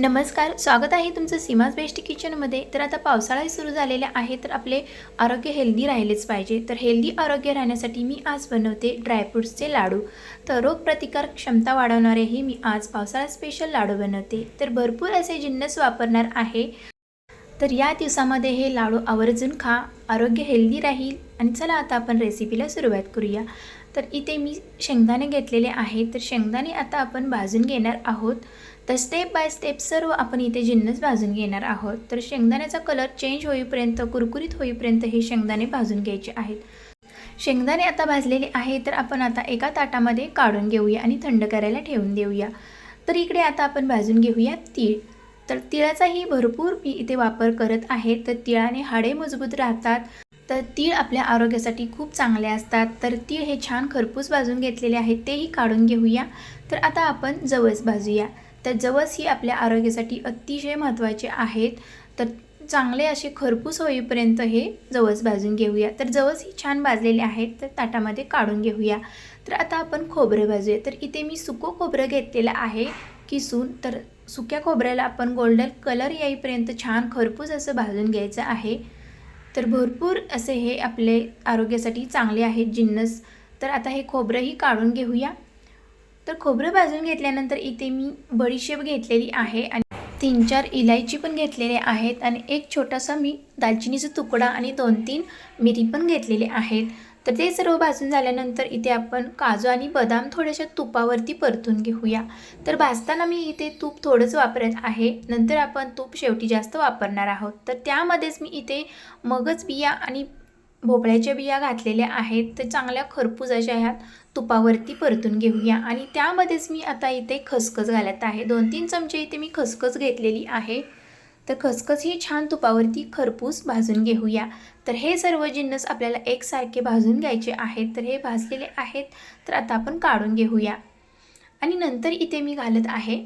नमस्कार स्वागत आहे तुमचं सीमाज बेस्ट किचनमध्ये तर आता पावसाळा सुरू झालेला आहे तर आपले आरोग्य हेल्दी राहिलेच पाहिजे. तर हेल्दी आरोग्य राहण्यासाठी मी आज बनवते ड्रायफ्रूट्सचे लाडू. तर रोगप्रतिकार क्षमता वाढवणारेही मी आज पावसाळा स्पेशल लाडू बनवते. तर भरपूर असे जिन्नस वापरणार आहे. तर या दिवसामध्ये हे लाडू आवर्जून खा आरोग्य हेल्दी राहील. आणि चला आता आपण रेसिपीला सुरुवात करूया. तर इथे मी शेंगदाणे घेतलेले आहे तर शेंगदाणे आता आपण भाजून घेणार आहोत. तर स्टेप बाय स्टेप सर्व आपण इथे जिन्नस भाजून घेणार आहोत. तर शेंगदाण्याचा कलर चेंज होईपर्यंत कुरकुरीत होईपर्यंत हे शेंगदाणे भाजून घ्यायचे आहेत. शेंगदाणे आता भाजलेले आहे तर आपण आता एका ताटामध्ये काढून घेऊया आणि थंड करायला ठेवून देऊया. तर इकडे आता आपण भाजून घेऊया तीळ. तर तिळाचाही भरपूर मी इथे वापर करत आहे. तर तिळाने हाडे मजबूत राहतात. तर तीळ आपल्या आरोग्यासाठी खूप चांगले असतात. तर तीळ हे छान खरपूस भाजून घेतलेले आहेत. तेही काढून घेऊया. तर आता आपण जवस भाजूया. तर जवस ही आपल्या आरोग्यासाठी अतिशय महत्त्वाचे आहेत. तर चांगले असे खरपूस होईपर्यंत हे जवस भाजून घेऊया. तर जवस ही छान भाजलेले आहेत तर ताटामध्ये काढून घेऊया. तर आता आपण खोबरं भाजूया. तर इथे मी सुकं खोबरं घेतलेलं आहे किसून. तर सुक्या खोबऱ्याला आपण गोल्डन कलर येईपर्यंत छान खरपूस असं भाजून घ्यायचं आहे. तर भरपूर असे हे आपले आरोग्यासाठी चांगले आहेत जिन्नस. तर आता हे खोबरंही काढून घेऊया. तर खोबरं भाजून घेतल्यानंतर इथे मी बडीशेप घेतलेली आहे आणि तीन चार इलायची पण घेतलेले आहेत आणि एक छोटासा मी दालचिनीचा तुकडा आणि दोन तीन मिरी पण घेतलेले आहेत. तर ते सर्व भाजून झाल्यानंतर इथे आपण काजू आणि बदाम थोड्याशा तुपावरती परतून घेऊया. तर भाजताना मी इथे तूप थोडंच वापरत आहे. नंतर आपण तूप शेवटी जास्त वापरणार आहोत. तर त्यामध्येच मी इथे मगज बिया आणि भोपळ्याच्या बिया घातलेल्या आहेत. तर चांगल्या खरपूजाच्या ह्यात ह्या तुपावरती परतून घेऊया. आणि त्यामध्येच मी आता इथे खसखस घालत आहे. दोन तीन चमचे इथे मी खसखस घेतलेली आहे. तर खसखस ही छान तुपावरती खरपूस भाजून घेऊया. तर हे सर्व जिन्नस आपल्याला एकसारखे भाजून घ्यायचे आहेत. तर हे भाजलेले आहेत. तर आता आपण काढून घेऊया. आणि नंतर इथे मी घालत आहे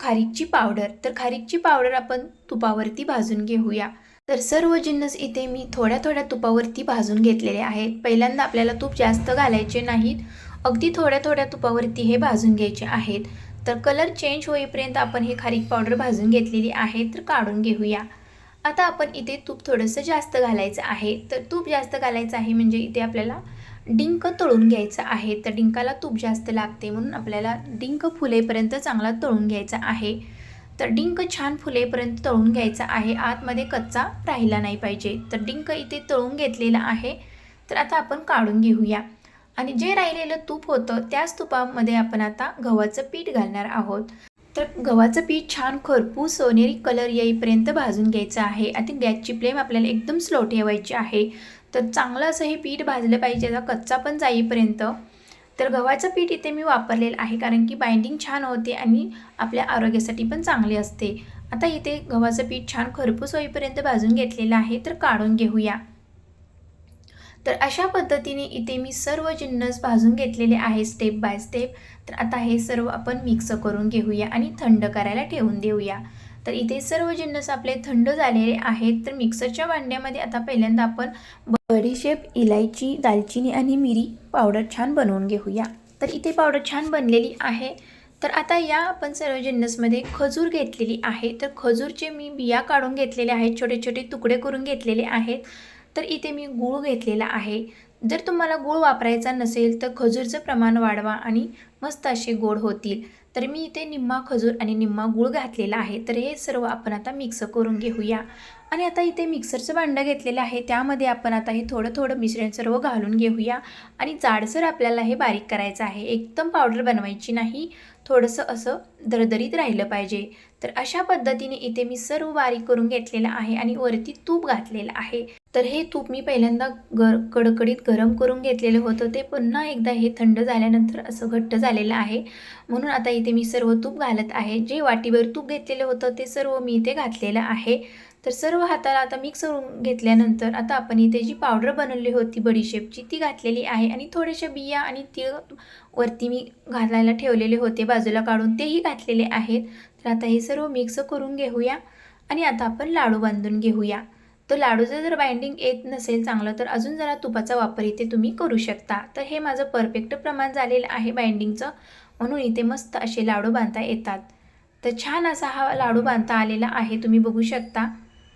खारीकची पावडर. तर खारीकची पावडर आपण तुपावरती भाजून घेऊया. तर सर्व जिन्नस इथे मी थोड्या थोड्या तुपावरती भाजून घेतलेले आहेत. पहिल्यांदा आपल्याला तूप जास्त घालायचे नाहीत. अगदी थोड्या थोड्या तुपावरती हे भाजून घ्यायचे आहेत. तर कलर चेंज होईपर्यंत आपण हे खारीक पावडर भाजून घेतलेली आहे तर काढून घेऊया. आता आपण इथे तूप थोडंसं जास्त घालायचं आहे. तर तूप जास्त घालायचं आहे म्हणजे इथे आपल्याला डिंक तळून घ्यायचं आहे. तर डिंकाला तूप जास्त लागते म्हणून आपल्याला डिंक फुलेपर्यंत चांगला तळून घ्यायचा आहे. तर डिंक छान फुलेपर्यंत तळून घ्यायचा आहे. आतमध्ये कच्चा राहिला नाही पाहिजे. तर डिंक इथे तळून घेतलेला आहे. तर आता आपण काढून घेऊया. आणि जे राहिलेलं तूप होतं त्याच तुपामध्ये आपण आता गव्हाचं पीठ घालणार आहोत. तर गव्हाचं पीठ छान खरपूस सोनेरी कलर येईपर्यंत भाजून घ्यायचं आहे. आणि गॅसची फ्लेम आपल्याला एकदम स्लो ठेवायची आहे. तर चांगलं असं हे पीठ भाजलं पाहिजे. आता कच्चा पण जाईपर्यंत तर गव्हाचं पीठ इथे मी वापरलेलं आहे कारण की बाइंडिंग छान होते आणि आपल्या आरोग्यासाठी पण चांगले असते. आता इथे गव्हाचं पीठ छान खरपूस होईपर्यंत भाजून घेतलेलं आहे तर काढून घेऊया. तर अशा पद्धतीने इथे मी सर्व जिन्नस भाजून घेतलेले आहे स्टेप बाय स्टेप तर आता हे सर्व आपण मिक्स करून घेऊया आणि थंड करायला ठेवून देऊया. तर इथे सर्व जिन्नस आपले थंड झालेले आहेत. तर मिक्सरच्या भांड्यामध्ये आता पहिल्यांदा आपण बडीशेप इलायची दालचिनी आणि मिरी पावडर छान बनवून घेऊया. तर इथे पावडर छान बनलेली आहे. तर आता या आपण सर्व जिन्नसमध्ये खजूर घेतलेली आहे. तर खजूरचे मी बिया काढून घेतलेले आहेत. छोटे छोटे तुकडे करून घेतलेले आहेत. तर इथे मी गूळ घेतलेला आहे. जर तुम्हाला गूळ वापरायचा नसेल तर खजूरचं प्रमाण वाढवा आणि मस्त असे गोड होतील. तर मी इथे निम्मा खजूर आणि निम्मा गूळ घातलेला आहे. तर हे सर्व आपण आता मिक्स करून घेऊया. आणि आता इथे मिक्सरचं भांडं घेतलेलं आहे. त्यामध्ये आपण आता हे थोडं थोडं मिश्रण सर्व घालून घेऊया. आणि जाडसर आपल्याला हे बारीक करायचं आहे. एकदम पावडर बनवायची नाही. थोडंसं असं दरदरीत राहिलं पाहिजे. तर अशा पद्धतीने इथे मी सर्व बारीक करून घेतलेलं आहे आणि वरती तूप घातलेलं आहे. तर हे तूप मी पहिल्यांदा गर कडकडीत गरम करून घेतलेलं होतं. ते पुन्हा एकदा हे थंड झाल्यानंतर असं घट्ट झालेलं आहे. म्हणून आता इथे मी सर्व तूप घालत आहे. जे वाटीवर तूप घेतलेलं होतं ते सर्व मी इथे घातलेलं आहे. तर सर्व हाताला आता मिक्स करून घेतल्यानंतर आता आपण इथे जी पावडर बनवली होती बडीशेपची ती घातलेली आहे. आणि थोडेशा बिया आणि तीळ वरती मी घालायला ठेवलेले होते बाजूला काढून तेही घातलेले आहेत. तर आता हे सर्व मिक्स करून घेऊया. आणि आता आपण लाडू बांधून घेऊया. तर लाडूचं जर बाइंडिंग येत नसेल चांगलं तर अजून जरा तुपाचा वापर इथे तुम्ही करू शकता. तर हे माझं परफेक्ट प्रमाण झालेलं आहे बाइंडिंगचं म्हणून इथे मस्त असे लाडू बांधता येतात. तर छान असा हा लाडू बांधता आलेला आहे तुम्ही बघू शकता.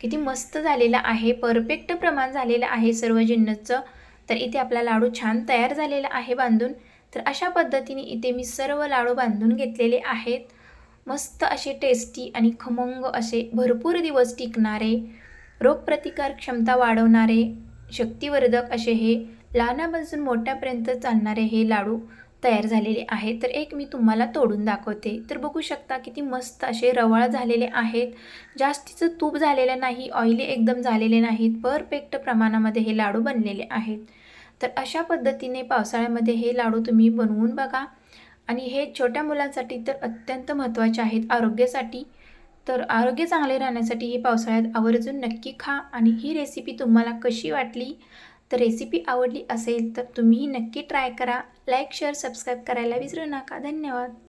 किती मस्त झालेला आहे परफेक्ट प्रमाण झालेलं आहे सर्व जिन्नसचं. तर इथे आपला लाडू छान तयार झालेला आहे बांधून. तर अशा पद्धतीने इथे मी सर्व लाडू बांधून घेतलेले आहेत. मस्त असे टेस्टी आणि खमंग असे भरपूर दिवस टिकणारे रोगप्रतिकार क्षमता वाढवणारे शक्तिवर्धक असे हे लहानापासून मोठ्यापर्यंत चालणारे हे लाडू तयार झालेले आहे. तर एक मी तुम्हाला तोडून दाखवते. तर बघू शकता किती मस्त असे रवाळ झालेले आहेत. जास्तीचं तूप झालेलं नाही ऑइली एकदम झालेले नाहीत. परफेक्ट प्रमाणामध्ये हे लाडू बनलेले आहेत. तर अशा पद्धतीने पावसाळ्यामध्ये हे लाडू तुम्ही बनवून बघा. आणि हे छोट्या मुलांसाठी तर अत्यंत महत्त्वाचे आहेत. आरोग्यासाठी. तर आरोग्य चांगले राहण्यासाठी हे पावसाळ्यात आवर्जून नक्की खा. आणि ही रेसिपी तुम्हाला कशी वाटली? तर रेसिपी आवडली असेल तर तुम्ही नक्की ट्राय करा. लाईक शेअर सबस्क्राईब करायला विसरू नका. धन्यवाद.